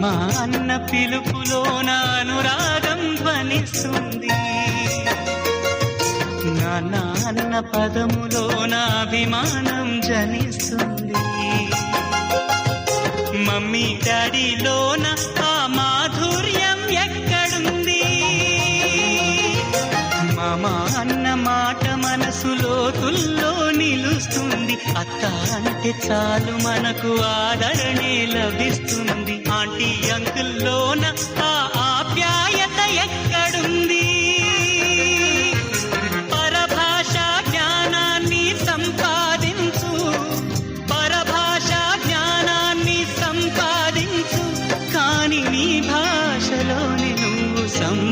మా అన్న పిలుపులో నా అనురాగం ధ్వనిస్తుంది. నాన్న అన్న పదములో నా అభిమానం జనిస్తుంది. మమ్మీ డాడీలోన ఆ మాధుర్యం ఎక్కడుంది? మామ అన్న మాట మనసులో తుల్లో అత్త అంటే చాలు మనకు ఆదరణే లభిస్తుంది. ఆంటీ అంకుల్లోన ఆ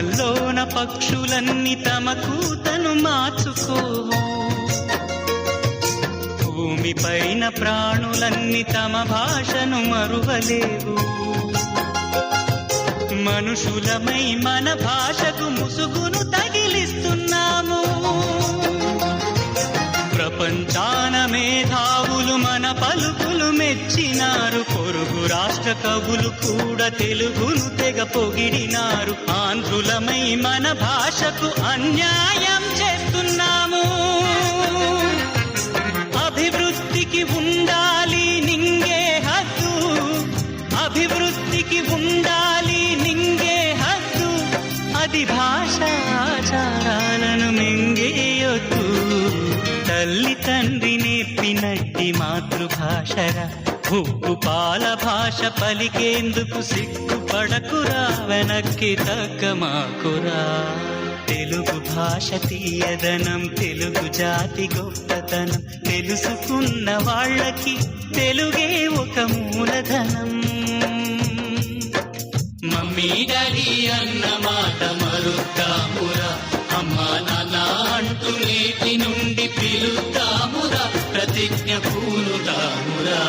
కొమ్మల్లోన పక్షులన్నీ తమ కూతను మార్చుకోవు. భూమి పైన ప్రాణులన్నీ తమ భాషను మరువలేవు. మనుషులమై మన భాషకు ముసుగును తగిలిస్తున్నాము. ప్రపంచాన మేధావులు మన పలుకులు మెచ్చినారు. పొరుగు రాష్ట్ర కవులు కూడా తెలుగును తెగ పొగిడినారు. ఆంధ్రులమై మన భాషకు అన్యాయం చేస్తున్నాము. తల్లి తండ్రి నేర్పినట్టి మాతృభాషరా. ఉప్పు పాల భాష పలికేందుకు సిగ్గుపడకురా వెనక్కి తగ్గమాకురా. తెలుగు భాష తీయదనం తెలుగు జాతి గొప్పతనం. తెలుసుకున్న వాళ్ళకి తెలుగే ఒక మూలధనం. మమ్మీ డాడీ అన్న మాట మరుద్దామురా. అమ్మా నాన్న అంటూ నేటి నుండి పిలుద్దామురా ప్రతిజ్ఞ పూలుదామురా